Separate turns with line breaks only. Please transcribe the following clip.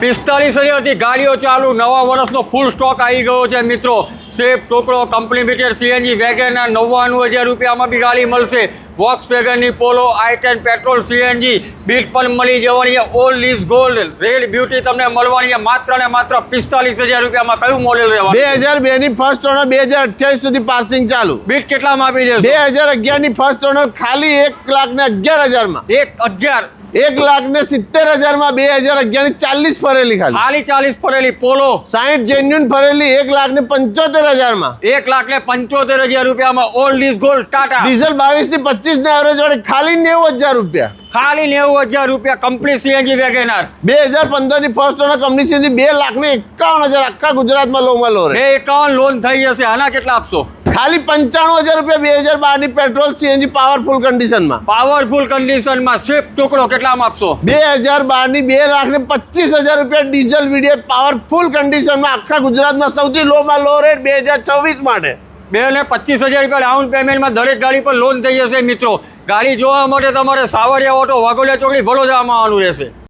પિસ્તાલીસ હજારથી ગાડીઓ ચાલુ. નવા વર્ષનો ફૂલ સ્ટોક આવી ગયો છે મિત્રો. સેફ ટોકડો કંપની લિમિટેડ સીએનજી વેગેના નવ્વાણું હજાર રૂપિયામાં બી ગાડી મળશે. વોક્સ વેગનની Polo i ten petrol CNG Beat પણ મળી જવાની છે. Old is gold red beauty તમને મળવાની છે. માત્ર ને માત્ર પિસ્તાલીસ હજાર રૂપિયામાં કયું મોડેલ
બે હજાર બે ની ફર્સ્ટ ઓનર બે હજાર અઠ્યાવીસ સુધી પાસિંગ ચાલુ.
બીટ કેટલામાં આપી
બે
દેશો
હજાર અગિયારની ફર્સ્ટ ઓનર ખાલી એક લાખ ને અગિયાર હજારમાં
એક અગિયાર?
એક લાખ ને સિત્તેર હજારમાં બે હજાર અગિયારની ચાલીસ ફરેલી ખાલી.
ખાલી ચાલીસ ફરેલી. પોલો
સાહીઠ જેન્યુન ફરેલી એક લાખ ને પંચોતેર હજારમાં
એક લાખ ને પંચોતેર હજાર રૂપિયામાં old is gold Tata
diesel બાવીસની પચીસ ને એવરેજ વાળી ખાલી નેવું હજાર રૂપિયા.
ખાલી નેવું હજાર રૂપિયા કંપની સીએનજી વેગેનાર.
બે હજાર પંદરની first owner company C N G બે લાખ ને એકાવન હજાર આખા ગુજરાતમાં લોમાં લો
બે એકાવન લોન થઈ જશે આના કેટલા આપશો?
ખાલી પંચાણું હજાર રૂપિયા બે હજાર બારની પેટ્રોલ સીએનજી પાવરફુલ કન્ડિશનમાં.
પાવરફુલ કન્ડિશનમાં સ્વિફ્ટ ટુકડો કેટલામાં આપશો?
બે હજાર બારની બે લાખ ને પચીસ હજાર રૂપિયા ડીઝલ વીડિયો પાવરફુલ કન્ડિશનમાં આખા ગુજરાતમાં સૌથી લોમાં લો રેટ બે હજાર છવ્વીસ માટે.
બે ને પચીસ હજાર રૂપિયા ડાઉન પેમેન્ટમાં દરેક ગાડી પર લોન થઈ જશે મિત્રો. ગાડી જોવા માટે તમારે સાવરિયા ઓટો વાઘોલિયા ચોકડી, વડોદરામાં આવવાનું રહેશે.